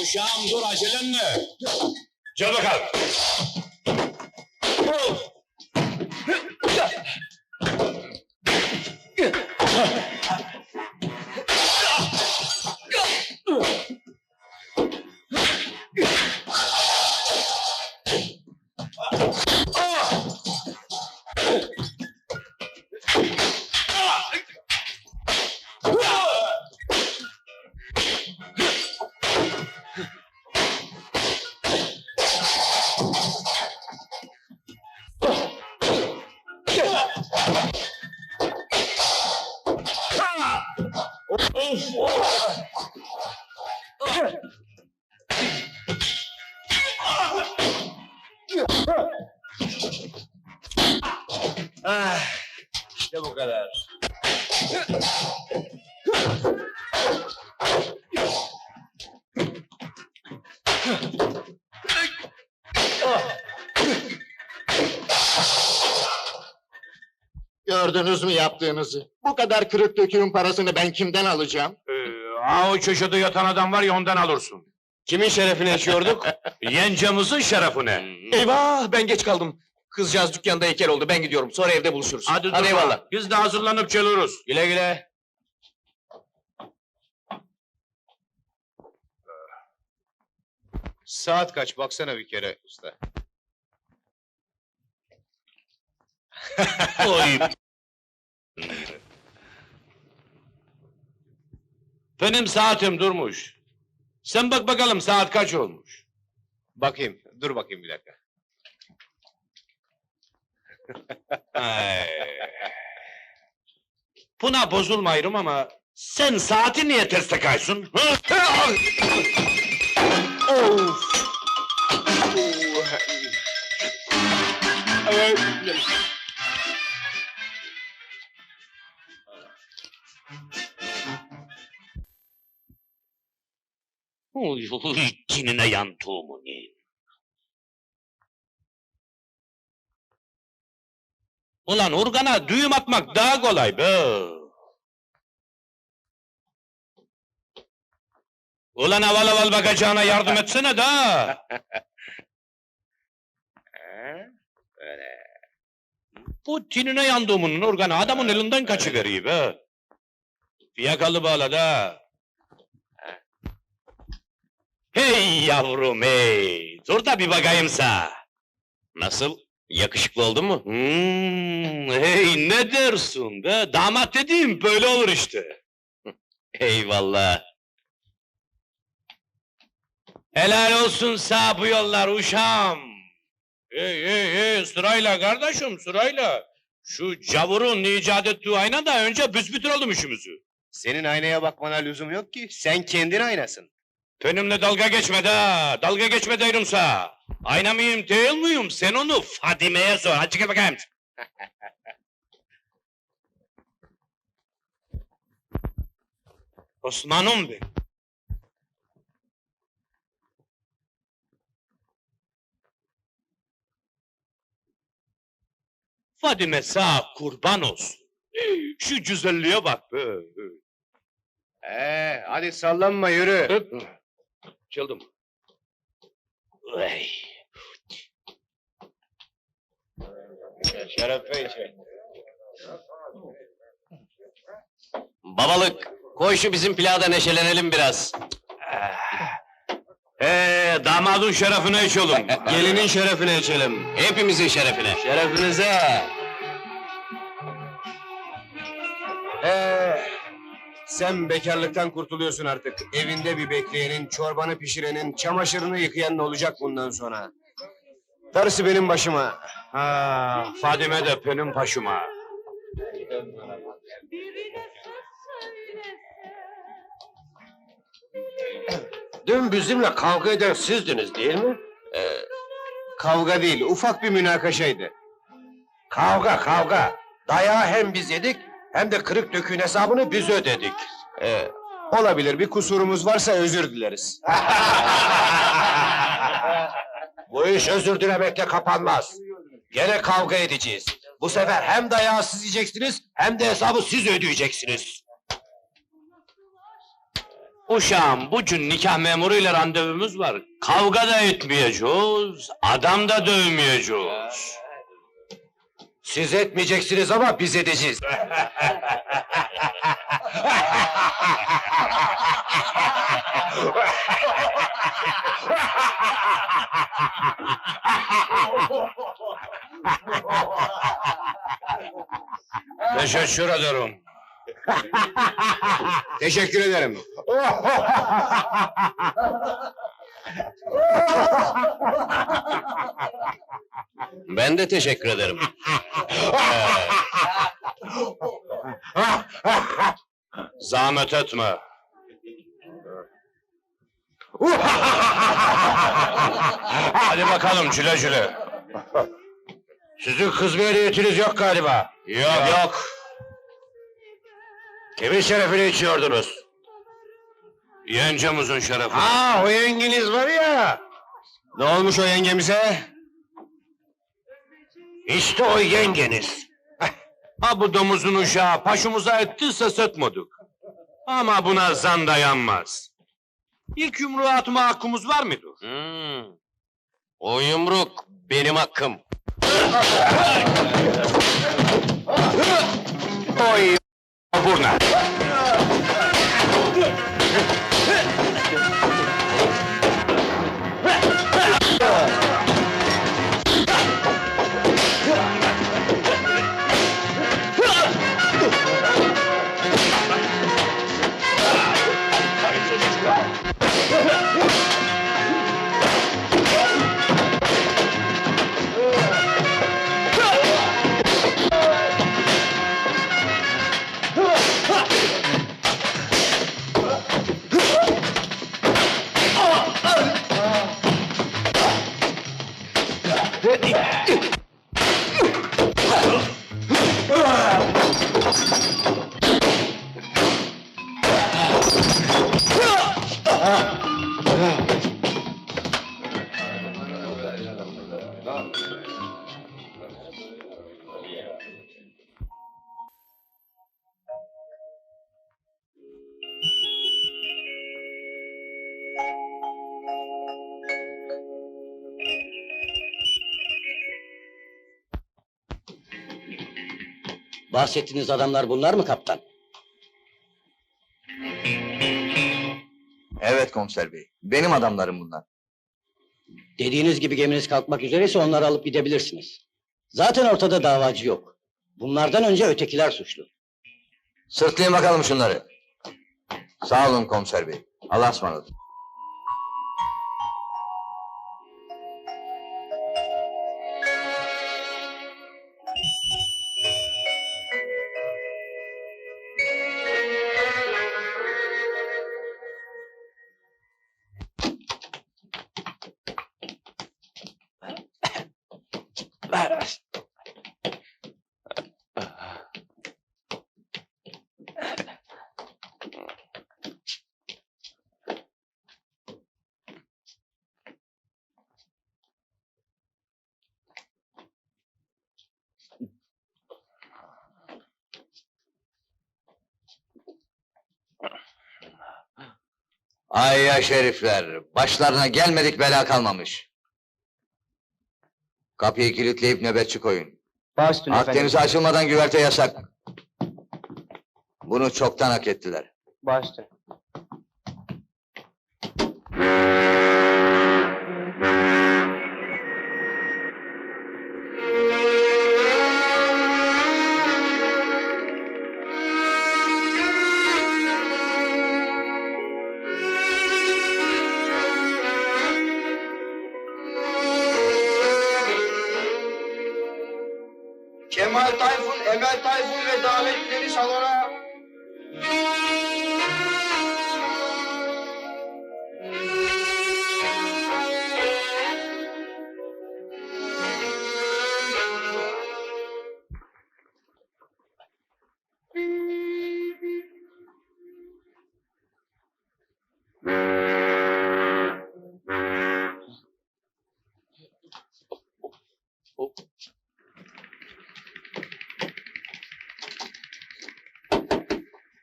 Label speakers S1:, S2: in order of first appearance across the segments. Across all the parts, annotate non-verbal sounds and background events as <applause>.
S1: Uşağım dur acelenle. Gel bakalım.
S2: Ah, işte bu kadar.
S3: Gördünüz mü yaptığınızı? Bu kadar kırık döküğün parasını ben kimden alacağım?
S1: Ee, aa, o köşede yatan adam var ya ondan alırsın.
S2: Kimin şerefine içiyorduk? <laughs>
S1: Yencemizin şerefine.
S2: Eyvah ben geç kaldım. Kızcağız dükkanda heykel oldu ben gidiyorum sonra evde buluşuruz.
S1: Hadi,
S2: Hadi
S1: durma.
S2: eyvallah.
S1: Biz de hazırlanıp geliyoruz.
S2: Güle güle.
S4: Saat kaç baksana bir kere usta. <laughs>
S1: Oy. Benim saatim durmuş. Sen bak bakalım saat kaç olmuş.
S4: Bakayım, dur bakayım bir dakika. <laughs>
S1: Ay. Buna bozulmayırım ama sen saati niye ters takaysın?
S4: Of! Evet.
S1: Uy, uy, cinine yantığımın. Ulan urgana düğüm atmak daha kolay be. Ulan aval aval bakacağına yardım etsene da. <laughs> Bu tinine yandığımın organı adamın elinden kaçıveriyor be. Fiyakalı bağla da. Hey yavrum hey. Dur da bir bakayımsa.
S2: Nasıl? Yakışıklı oldun mu?
S1: Hmm, hey ne dersin be? Damat dediğim böyle olur işte. <laughs>
S2: Eyvallah.
S1: Helal olsun sağ bu yollar uşağım. Hey hey hey sırayla kardeşim sırayla. Şu cavurun icat ettiği ayna da önce büsbütün oldum işimizi.
S4: Senin aynaya bakmana lüzum yok ki. Sen kendin aynasın.
S1: Benimle dalga geçme de, dalga geçme derimsa. Ayna mıyım değil miyim? Sen onu Fadime'ye sor. Hadi çıkın bakayım. <laughs> Osman'ım ben. Fadime sağ kurban olsun. Şu güzelliğe bak be.
S4: Ee, hadi sallanma yürü.
S1: Öp. Çaldım. Vay.
S4: Şeref Bey.
S2: Babalık. Koy şu bizim plada neşelenelim biraz.
S1: Ee, damadın şerefine içelim. <laughs>
S2: Gelinin şerefine içelim. Hepimizin şerefine.
S4: Şerefinize. Sen bekarlıktan kurtuluyorsun artık. Evinde bir bekleyenin, çorbanı pişirenin, çamaşırını yıkayan ne olacak bundan sonra? Darısı benim başıma.
S1: Ha, Fadime de benim başıma.
S4: Dün bizimle kavga eden sizdiniz değil mi? Ee, kavga değil, ufak bir münakaşaydı.
S5: Kavga kavga. Dayağı hem biz yedik hem de kırık döküğün hesabını biz ödedik.
S4: Ee, olabilir, bir kusurumuz varsa özür dileriz. <laughs>
S5: Bu iş özür dilemekle kapanmaz. Gene kavga edeceğiz. Bu sefer hem dayağı siz yiyeceksiniz hem de hesabı siz ödeyeceksiniz.
S1: Uşağım bugün nikah memuruyla randevumuz var. Kavga da etmeyeceğiz, adam da dövmeyeceğiz.
S5: Siz etmeyeceksiniz ama biz edeceğiz. <laughs>
S1: Teşekkür ederim. <laughs>
S4: Teşekkür ederim. <laughs>
S1: Ben de teşekkür ederim. Zahmet etme. Hadi bakalım güle güle.
S5: Sizin kızmaya niyetiniz yok galiba.
S1: Yok yok.
S5: Kimin şerefine içiyordunuz?
S1: Yencemizin şerefi.
S5: Ha o yenginiz var ya.
S4: Ne olmuş o yengemize?
S5: İşte o yengeniz.
S1: Ha bu domuzun uşağı paşımıza ettiyse sıtmadık. Ama buna zan dayanmaz. İlk yumruğu atma hakkımız var mıdır?
S5: Hmm. O yumruk benim hakkım.
S1: Oy burna. Yeah.
S6: Bahsettiğiniz adamlar bunlar mı kaptan?
S7: Evet komiser bey. Benim adamlarım bunlar.
S6: Dediğiniz gibi geminiz kalkmak üzereyse onları alıp gidebilirsiniz. Zaten ortada davacı yok. Bunlardan önce ötekiler suçlu.
S7: Sırtlayın bakalım şunları. Sağ olun komiser bey. Allah'a ısmarladık. Ay ya şerifler. Başlarına gelmedik bela kalmamış. Kapıyı kilitleyip nöbetçi koyun. Akdeniz'e açılmadan güverte yasak. Bunu çoktan hak ettiler.
S4: Kemal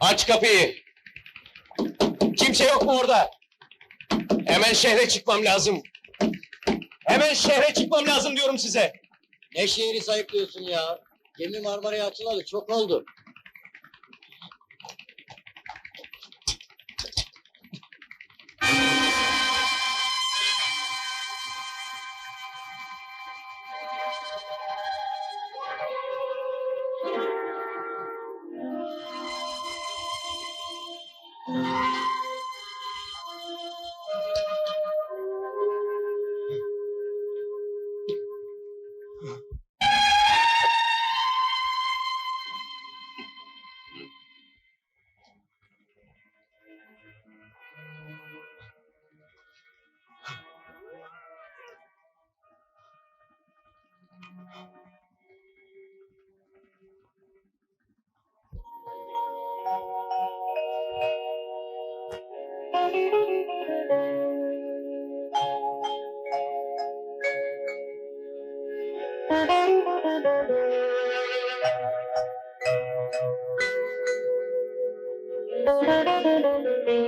S2: Aç kapıyı. Kimse yok mu orada? Hemen şehre çıkmam lazım. Hemen şehre çıkmam lazım diyorum size.
S6: Ne şehri sayıklıyorsun ya? Gemi Marmara'ya açılalı çok oldu. Thank you.